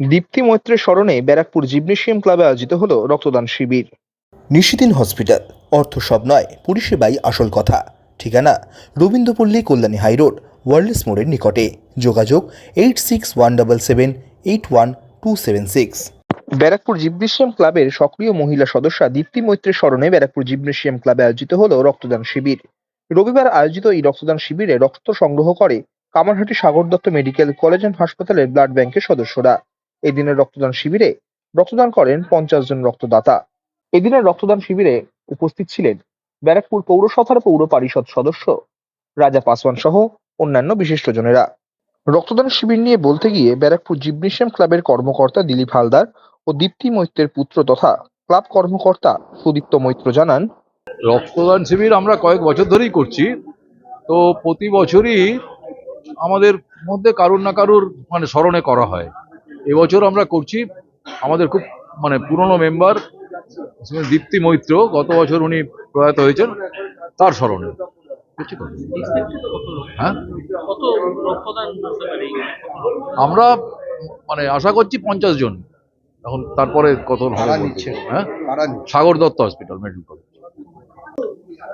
দীপ্তি মৈত্রের স্মরণে ব্যারাকপুর জিমনেশিয়াম ক্লাবে আয়োজিত হল রক্তদান শিবির। নিশিদিন হসপিটাল অর্থ সব নয় পরিষেবাই আসল কথা। ঠিকানা রবীন্দ্রপল্লী কল্যাণী হাইরোড ওয়ার্ল্ডস মোড়ের নিকটে। যোগাযোগ eight six one double seven eight one two seven six. Barrackpore gymnasium ক্লাবের সক্রিয় মহিলা সদস্যা দীপ্তি মৈত্রের স্মরণে ব্যারাকপুর জিমনেশিয়াম ক্লাবে আয়োজিত হল রক্তদান শিবির। রবিবার আয়োজিত এই রক্তদান শিবিরে রক্ত সংগ্রহ করে Kamarhati Sagar Dutta medical college and হাসপাতালের ব্লাড ব্যাংকের সদস্যরা। এই দিনের রক্তদান শিবিরে রক্তদান করেন পঞ্চাশ জন রক্তদাতা। এদিনের রক্তদান শিবিরে উপস্থিত ছিলেন ব্যারাকপুর পৌরসভার পৌর পরিষদ সদস্য রাজা পাসওয়ান সহ অন্যান্য বিশিষ্টজনেরা রক্তদান শিবির নিয়ে বলতে গিয়ে ব্যারাকপুর জিমনেশিয়াম ক্লাবের কর্মকর্তা দিলীপ হালদার ও দীপ্তি মৈত্রের পুত্র তথা ক্লাব কর্মকর্তা সুদীপ্ত মৈত্র জানান, রক্তদান শিবির আমরা কয়েক বছর ধরেই করছি। তো প্রতি বছরই আমাদের মধ্যে কারুর না কারুর মানে স্মরণে করা হয়। এবছর আমরা করছি আমাদের খুব মানে পুরনো মেম্বার দীপ্তি মৈত্র গত বছর উনি প্রয়াত হয়েছেন তার স্মরণে। হ্যাঁ কত রক্তদান করতে পারি আমরা মানে আশা করছি পঞ্চাশ জন। এখন তারপরে কত হ্যাঁ? Sagar Dutta hospital medical college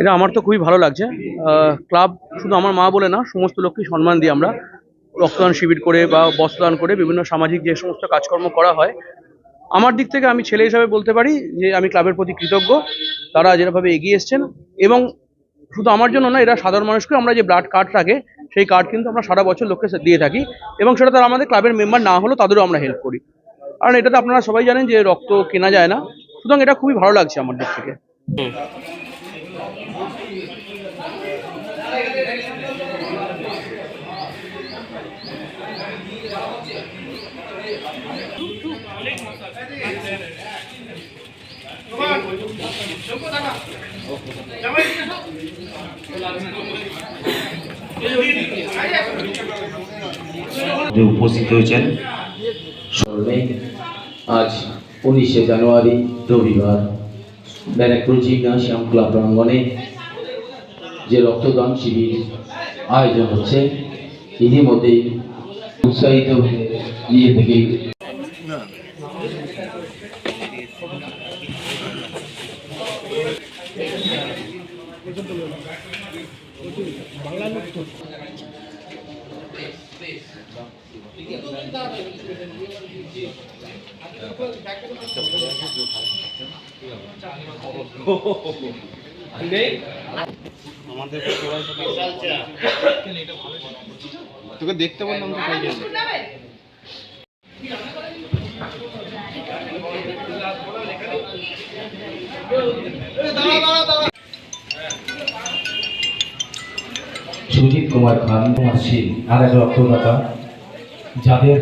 এটা আমার তো খুবই ভালো লাগছে। আহ, ক্লাব শুধু আমার মা বলে না সমস্ত লোককে সম্মান দিই আমরা। রক্তদান শিবির করে বা বস্ত্রদান করে বিভিন্ন সামাজিক যে সমস্ত কাজকর্ম করা হয়, আমার দিক থেকে আমি ছেলে হিসাবে বলতে পারি যে আমি ক্লাবের প্রতি কৃতজ্ঞ। তারা যেভাবে এগিয়ে এসছেন এবং শুধু আমার জন্য না এরা সাধারণ মানুষকে আমরা যে ব্লাড কার্ড থাকে, সেই কার্ড কিন্তু আমরা সারা বছর লোককে দিয়ে থাকি এবং সেটা তারা আমাদের ক্লাবের মেম্বার না হলেও তাদেরও আমরা হেল্প করি। কারণ এটাতে আপনারা সবাই জানেন যে রক্ত কেনা যায় না। সুতরাং এটা খুবই ভালো লাগছে আমার দিক থেকে। উপস্থিত হয়েছেন স্মরণে আজ উনিশে জানুয়ারি রবিবার ব্যারাকপুর শ্যাম ক্লাব প্রাঙ্গণে যে রক্তদান শিবির আয়োজন হচ্ছে, ইতিমধ্যেই উৎসাহিত হয়ে নিজে থেকেই তোকে দেখতে বললাম তো সুজিত কুমার খান কুমার সিং আর এক রক্তদাতা যাদের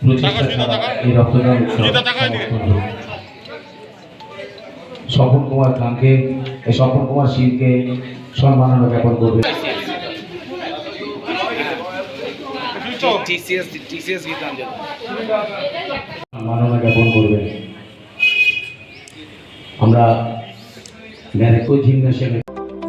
প্রচেষ্টা ছাড়া এই রক্তদান। স্বপন কুমার খানকে এই স্বপন কুমার সিংকে সম্মাননা জ্ঞাপন করবে। সম্মাননা জ্ঞাপন করবেন আমরা জিমনাসিয়ামে